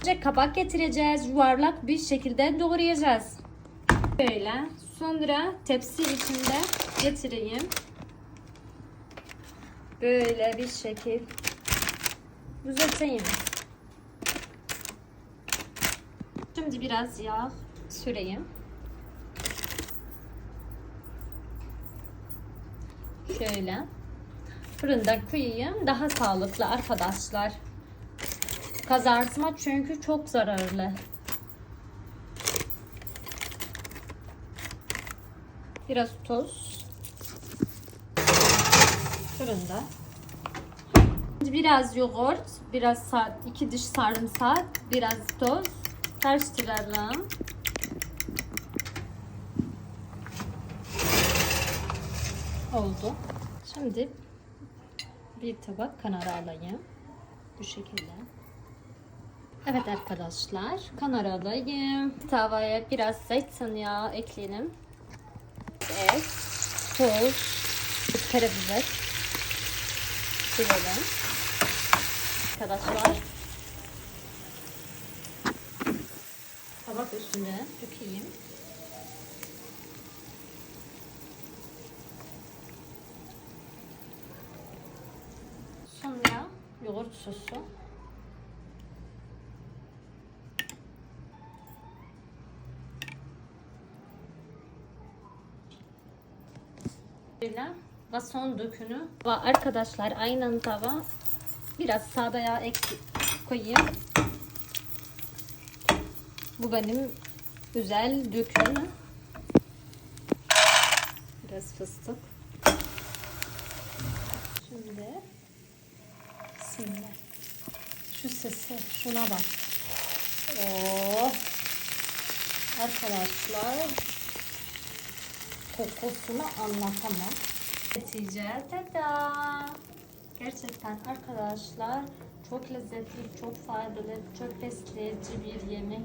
Önce kabak getireceğiz. Yuvarlak bir şekilde doğrayacağız. Böyle. Sonra tepsi içinde getireyim. Böyle bir şekil düzelteyim. Şimdi biraz yağ süreyim. Şöyle. Fırında koyayım. Daha sağlıklı arkadaşlar. Kazartma çünkü çok zararlı. Biraz toz. Fırında. Biraz yoğurt, biraz sar, iki diş sarımsak, biraz toz. Karıştıralım. Oldu. Şimdi bir tabak kanara alayım. Bu şekilde. Evet arkadaşlar, kanara alayım. Tavaya biraz zeytinyağı ekleyelim. Et, tuz, karabiber sürelim. Arkadaşlar. Tabak üstüne dökeyim. Sonra yoğurt sosu. Böyle bason dökünü ve arkadaşlar aynen tava biraz sade yağ ek koyayım. Bu benim özel döküm. Biraz fıstık. Şimdi Bismillah. Şu sesi şuna bak. Oh. Arkadaşlar kokusunu anlatamam. Netice tada. Gerçekten arkadaşlar çok lezzetli, çok faydalı, çok besleyici bir yemek.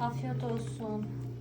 Afiyet olsun.